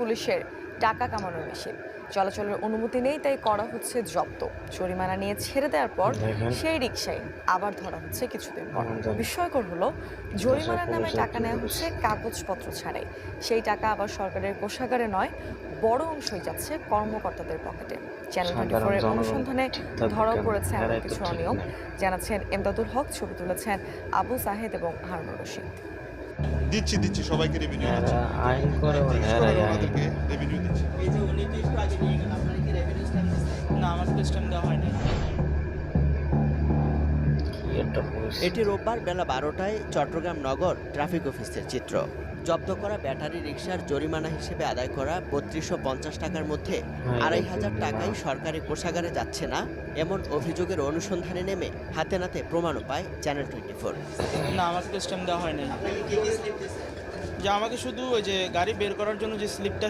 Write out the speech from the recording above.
পুলিশের টাকা কামানোর মেশিন চলাচলের অনুমতি নেই তাই করা হচ্ছে জব্দ। জরিমানা নিয়ে ছেড়ে দেওয়ার পর সেই রিক্সায় আবার ধরা হচ্ছে কিছুদিন পর। বিস্ময়কর হলো জরিমানার নামে টাকা নেওয়া হচ্ছে কাগজপত্র ছাড়াই। সেই টাকা আবার সরকারের কোষাগারে নয় বড় অংশই যাচ্ছে কর্মকর্তাদের পকেটে। চ্যানেল টোয়েন্টি ফোরের অনুসন্ধানে ধরাও পড়েছে এমন কিছু অনিয়ম। জানাচ্ছেন এমদাদুল হক ছবি তুলেছেন আবু সাহেদ এবং হারুনুর রশিদ। দিচ্ছি দিচ্ছি সবাইকে রেভিনিউ দিচ্ছি। আইন করে ওনাদেরকে রেভিনিউ দিচ্ছি এই যে উনি তো একটু আগে নিয়ে আপনার কি রেভিনিউ স্ট্যাম্প না আমার তো স্ট্যাম্প দেওয়া হয়নি। কি এটি রোববার বেলা বারোটায় চট্টগ্রাম নগর ট্রাফিক অফিসের চিত্র। জব্দ করা ব্যাটারি রিক্সার জরিমানা হিসেবে আদায় করা বত্রিশশো পঞ্চাশ টাকার মধ্যে হ্যাঁ, আড়াই হাজার টাকাই সরকারি কোষাগারে যাচ্ছে না এমন অভিযোগের অনুসন্ধানে নেমে হাতে নাতে প্রমাণও পায় চ্যানেল টোয়েন্টি ফোর। না আমাকে তো স্ট্যাম্প দেওয়া হয়নি। যে আমাকে শুধু ওই যে গাড়ি বের করার জন্য যে স্লিপটা